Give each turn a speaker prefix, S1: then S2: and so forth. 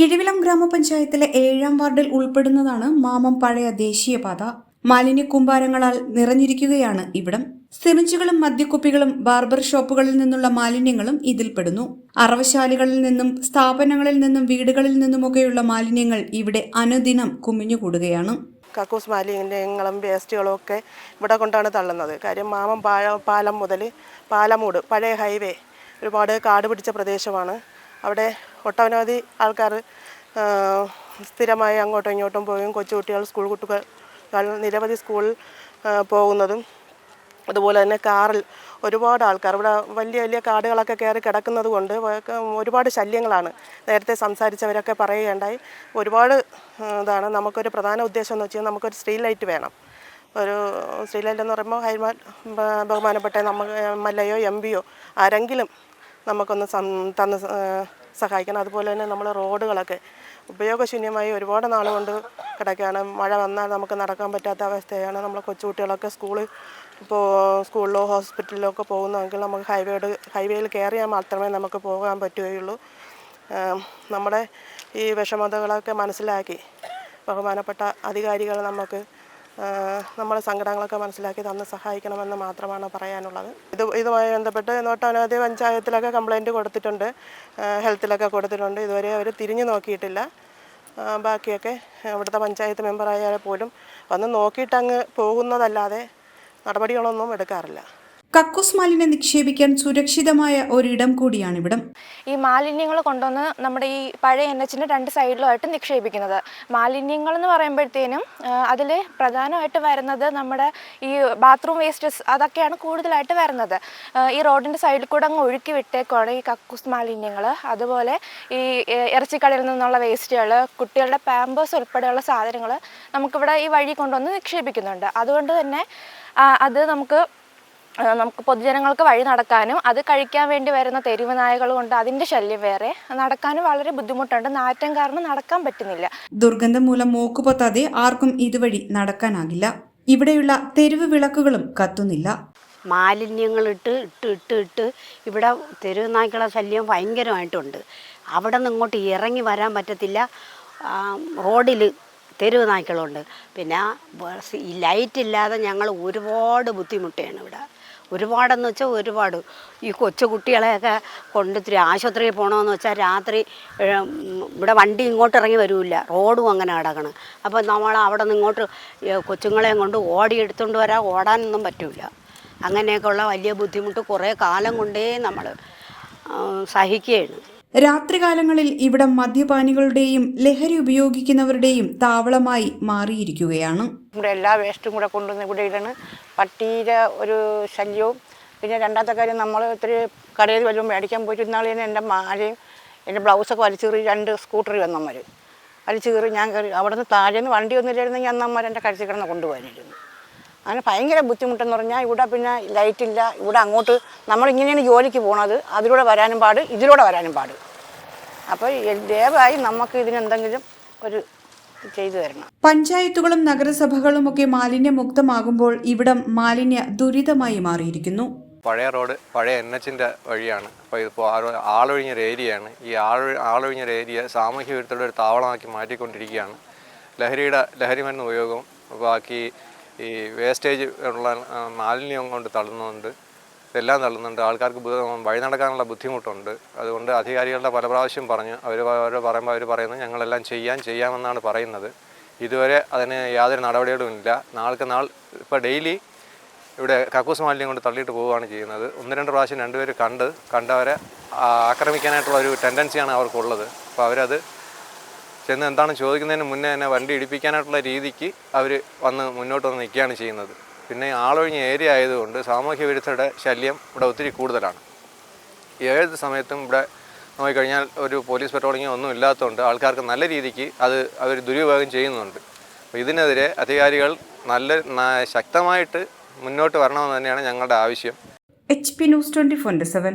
S1: കിഴിവിലം ഗ്രാമപഞ്ചായത്തിലെ ഏഴാം വാർഡിൽ ഉൾപ്പെടുന്നതാണ് മാമം പഴയ ദേശീയപാത. മാലിന്യ കൂമ്പാരങ്ങളാൽ നിറഞ്ഞിരിക്കുകയാണ് ഇവിടം. സിറിഞ്ചുകളും മദ്യക്കുപ്പികളും ബാർബർ ഷോപ്പുകളിൽ നിന്നുള്ള മാലിന്യങ്ങളും ഇതിൽപ്പെടുന്നു. അറവശാലകളിൽ നിന്നും സ്ഥാപനങ്ങളിൽ നിന്നും വീടുകളിൽ നിന്നുമൊക്കെയുള്ള മാലിന്യങ്ങൾ ഇവിടെ അനുദിനം കുമിഞ്ഞുകൂടുകയാണ്.
S2: കക്കൂസ് മാലിന്യങ്ങളും വേസ്റ്റുകളും ഒക്കെ ഇവിടെ കൊണ്ടാണ് തള്ളുന്നത്. കാര്യം മാമം പാല മുതൽ പാലമൂട് പഴയ ഹൈവേ ഒരുപാട് കാട് പിടിച്ച പ്രദേശമാണ്. അവിടെ ഒട്ടനവധി ആൾക്കാർ സ്ഥിരമായി അങ്ങോട്ടും ഇങ്ങോട്ടും പോവുകയും കൊച്ചുകുട്ടികൾ സ്കൂൾ കുട്ടികൾ നിരവധി സ്കൂളിൽ പോകുന്നതും അതുപോലെ തന്നെ കാറിൽ ഒരുപാട് ആൾക്കാർ. ഇവിടെ വലിയ വലിയ കാടുകളൊക്കെ കയറി കിടക്കുന്നത് കൊണ്ട് ഒരുപാട് ശല്യങ്ങളാണ്. നേരത്തെ സംസാരിച്ചവരൊക്കെ പറയുകയുണ്ടായി. ഒരുപാട് ഇതാണ് നമുക്കൊരു പ്രധാന ഉദ്ദേശം എന്ന് വെച്ചാൽ നമുക്കൊരു സ്ട്രീറ്റ് ലൈറ്റ് വേണം. ഒരു സ്ട്രീറ്റ് ലൈറ്റ് എന്ന് പറയുമ്പോൾ ഹൈമാൻ ബഹുമാനപ്പെട്ട നമ്മ എം എൽ എയോ എം പിയോ ആരെങ്കിലും നമുക്കൊന്ന് തന്ന് സഹായിക്കണം. അതുപോലെ തന്നെ നമ്മൾ റോഡുകളൊക്കെ ഉപയോഗശൂന്യമായി ഒരുപാട് നാൾ കൊണ്ട് കിടക്കുകയാണ്. മഴ വന്നാൽ നമുക്ക് നടക്കാൻ പറ്റാത്ത അവസ്ഥയാണ്. നമ്മൾ കൊച്ചുകുട്ടികളൊക്കെ സ്കൂളിൽ ഇപ്പോൾ സ്കൂളിലോ ഹോസ്പിറ്റലിലോ ഒക്കെ പോകുന്നതെങ്കിൽ നമുക്ക് ഹൈവേഡ് ഹൈവേയിൽ കയറിയാൽ മാത്രമേ നമുക്ക് പോകാൻ പറ്റുകയുള്ളൂ. നമ്മുടെ ഈ വിഷമതകളൊക്കെ മനസ്സിലാക്കി ബഹുമാനപ്പെട്ട അധികാരികൾ നമുക്ക് നമ്മുടെ സങ്കടങ്ങളൊക്കെ മനസ്സിലാക്കി തന്ന് സഹായിക്കണമെന്ന് മാത്രമാണ് പറയാനുള്ളത്. ഇത് ഇതുമായി ബന്ധപ്പെട്ട് ഒട്ടനവധി പഞ്ചായത്തിലൊക്കെ കംപ്ലൈന്റ് കൊടുത്തിട്ടുണ്ട്. ഹെൽത്തിലൊക്കെ കൊടുത്തിട്ടുണ്ട്. ഇതുവരെ അവർ തിരിഞ്ഞു നോക്കിയിട്ടില്ല. ബാക്കിയൊക്കെ ഇവിടുത്തെ പഞ്ചായത്ത് മെമ്പറായാൽ പോലും വന്ന് നോക്കിയിട്ടങ്ങ് പോകുന്നതല്ലാതെ നടപടികളൊന്നും എടുക്കാറില്ല.
S1: കക്കൂസ് മാലിന്യം നിക്ഷേപിക്കാൻ സുരക്ഷിതമായ ഒരിടം കൂടിയാണ് ഇവിടം
S3: ഈ മാലിന്യങ്ങൾ കൊണ്ടുവന്ന് നമ്മുടെ ഈ പഴയ എൻ എച്ചിന്റെ രണ്ട് സൈഡിലുമായിട്ട് നിക്ഷേപിക്കുന്നത്. മാലിന്യങ്ങൾ എന്ന് പറയുമ്പോഴത്തേനും അതിൽ പ്രധാനമായിട്ട് വരുന്നത് നമ്മുടെ ഈ ബാത്റൂം വേസ്റ്റസ് അതൊക്കെയാണ് കൂടുതലായിട്ട് വരുന്നത്. ഈ റോഡിന്റെ സൈഡിൽ കൂടെ അങ്ങ് ഒഴുക്കി വിട്ടേക്കുവാണ് ഈ കക്കൂസ് മാലിന്യങ്ങൾ. അതുപോലെ ഈ ഇറച്ചിക്കടയിൽ നിന്നുള്ള വേസ്റ്റുകൾ കുട്ടികളുടെ പാമ്പേഴ്സ് ഉൾപ്പെടെയുള്ള സാധനങ്ങൾ നമുക്കിവിടെ ഈ വഴി കൊണ്ടുവന്ന് നിക്ഷേപിക്കുന്നുണ്ട്. അതുകൊണ്ട് തന്നെ അത് നമുക്ക് നമുക്ക് പൊതുജനങ്ങൾക്ക് വഴി നടക്കാനും അത് കഴിക്കാൻ വേണ്ടി വരുന്ന തെരുവ് നായകൾ കൊണ്ട് അതിന്റെ ശല്യം വേറെ. നടക്കാനും വളരെ ബുദ്ധിമുട്ടുണ്ട്. നാറ്റം കാരണം നടക്കാൻ പറ്റുന്നില്ല.
S1: ദുർഗന്ധം മൂലം മൂക്കുപൊത്താതെ ആർക്കും ഇതുവഴി നടക്കാനാകില്ല. ഇവിടെയുള്ള തെരുവ് വിളക്കുകളും കത്തുന്നില്ല.
S4: മാലിന്യങ്ങൾ ഇട്ട് ഇട്ട് ഇട്ട് ഇട്ട് ഇവിടെ തെരുവ് നായ്ക്കളെ ശല്യം ഭയങ്കരമായിട്ടുണ്ട്. അവിടെ നിന്ന് ഇങ്ങോട്ട് ഇറങ്ങി വരാൻ പറ്റത്തില്ല. റോഡിൽ തെരുവ് നായ്ക്കളുണ്ട്. പിന്നെ ഈ ലൈറ്റ് ഇല്ലാതെ ഞങ്ങൾ ഒരുപാട് ബുദ്ധിമുട്ടാണ് ഇവിടെ. ഒരുപാടെന്ന് വെച്ചാൽ ഒരുപാട്. ഈ കൊച്ചു കുട്ടികളെയൊക്കെ കൊണ്ട് ഇത്തിരി ആശുപത്രിയിൽ പോകണമെന്ന് വെച്ചാൽ രാത്രി ഇവിടെ വണ്ടി ഇങ്ങോട്ട് ഇറങ്ങി വരില്ല. റോഡും അങ്ങനെ കിടക്കണം അപ്പോൾ നമ്മൾ അവിടെ നിന്ന് ഇങ്ങോട്ട് കൊച്ചുങ്ങളെയും കൊണ്ട് ഓടി എടുത്തുകൊണ്ട് വരാൻ ഓടാനൊന്നും പറ്റില്ല. അങ്ങനെയൊക്കെയുള്ള വലിയ ബുദ്ധിമുട്ട് കുറേ കാലം കൊണ്ടേ നമ്മൾ സഹിക്കുകയാണ്
S1: രാത്രികാലങ്ങളിൽ ഇവിടെ മദ്യപാനികളുടെയും ലഹരി ഉപയോഗിക്കുന്നവരുടെയും താവളമായി മാറിയിരിക്കുകയാണ്.
S5: ഇവിടെ എല്ലാ വേസ്റ്റും കൂടെ കൊണ്ടുവന്ന് ഇവിടെ ഇടണ്. പട്ടിയുടെ ഒരു ശല്യവും. പിന്നെ രണ്ടാമത്തെ കാര്യം നമ്മൾ ഒത്തിരി കടയിൽ വല്ലതും മേടിക്കാൻ പോയിട്ട് തന്നെ എന്റെ മാലയും എന്റെ ബ്ലൗസൊക്കെ വലിച്ചു കീറി രണ്ട് സ്കൂട്ടറിൽ വന്നമ്മർ വലിച്ചു കീറി ഞാൻ കയറി അവിടെ നിന്ന് താഴെ നിന്ന് വണ്ടി ഒന്നുമില്ലായിരുന്നെങ്കിൽ അന്നമ്മർ എന്റെ കഴിച്ചു കിടന്ന് കൊണ്ടുപോകാനിരുന്നു അങ്ങനെ ഭയങ്കര ബുദ്ധിമുട്ടെന്ന് പറഞ്ഞാൽ ഇവിടെ പിന്നെ ലൈറ്റ് ഇല്ല. ഇവിടെ അങ്ങോട്ട് നമ്മളിങ്ങനെയാണ് ജോലിക്ക് പോണത്. അതിലൂടെ വരാനും പാട് ഇതിലൂടെ വരാനും പാട്. അപ്പോൾ ദയവായി നമുക്ക് ഇതിനെന്തെങ്കിലും ഒരു ചെയ്തു തരണം.
S1: പഞ്ചായത്തുകളും നഗരസഭകളും ഒക്കെ മാലിന്യമുക്തമാകുമ്പോൾ ഇവിടം മാലിന്യ ദുരിതമായി മാറിയിരിക്കുന്നു.
S6: പഴയ റോഡ് പഴയ എൻ എച്ചിന്റെ വഴിയാണ്. അപ്പോൾ ഇതിപ്പോൾ ആൾ ആളൊഴിഞ്ഞൊരു ഏരിയയാണ്. ഈ ആൾ ആളൊഴിഞ്ഞൊരു ഏരിയ സാമൂഹ്യ വിരുദ്ധയുടെ ഒരു താവളമാക്കി മാറ്റിക്കൊണ്ടിരിക്കുകയാണ്. ലഹരിയുടെ ലഹരി മരുന്ന് ഉപയോഗം ബാക്കി ഈ വേസ്റ്റേജ് ഉള്ള മാലിന്യം കൊണ്ട് തള്ളുന്നുണ്ട്. ഇതെല്ലാം തള്ളുന്നുണ്ട്. ആൾക്കാർക്ക് വഴി നടക്കാനുള്ള ബുദ്ധിമുട്ടുണ്ട്. അതുകൊണ്ട് അധികാരികളുടെ പല പ്രാവശ്യം പറഞ്ഞു. അവർ അവർ പറയുമ്പോൾ അവർ പറയുന്നത് ഞങ്ങളെല്ലാം ചെയ്യാൻ ചെയ്യാമെന്നാണ് പറയുന്നത്. ഇതുവരെ അതിന് യാതൊരു നടപടികളും ഇല്ല. നാൾക്ക് നാൾ ഇപ്പോൾ ഡെയിലി ഇവിടെ കക്കൂസ് മാലിന്യം കൊണ്ട് തള്ളിയിട്ട് പോവുകയാണ് ചെയ്യുന്നത്. ഒന്ന് രണ്ട് പ്രാവശ്യം രണ്ടുപേർ കണ്ട് കണ്ടവരെ ആക്രമിക്കാനായിട്ടുള്ള ഒരു ടെൻഡൻസിയാണ് അവർക്കുള്ളത്. അപ്പോൾ അവരത് ചെന്ന് എന്താണ് ചോദിക്കുന്നതിന് മുന്നേ തന്നെ വണ്ടി ഇടിപ്പിക്കാനായിട്ടുള്ള രീതിക്ക് അവർ വന്ന് മുന്നോട്ട് വന്ന് നിൽക്കുകയാണ് ചെയ്യുന്നത്. പിന്നെ ആളൊഴിഞ്ഞ ഏരിയ ആയതുകൊണ്ട് സാമൂഹ്യ വിരുദ്ധരുടെ ശല്യം ഇവിടെ ഒത്തിരി കൂടുതലാണ്. ഏത് സമയത്തും ഇവിടെ നോക്കിക്കഴിഞ്ഞാൽ ഒരു പോലീസ് പെട്രോളിങ്ങോ ഒന്നും ഇല്ലാത്തതുകൊണ്ട് ആൾക്കാർക്ക് നല്ല രീതിക്ക് അത് അവർ ദുരുപയോഗം ചെയ്യുന്നുണ്ട്. അപ്പോൾ ഇതിനെതിരെ അധികാരികൾ നല്ല ശക്തമായിട്ട് മുന്നോട്ട് വരണമെന്ന് തന്നെയാണ് ഞങ്ങളുടെ ആവശ്യം.
S1: H P news twenty four seven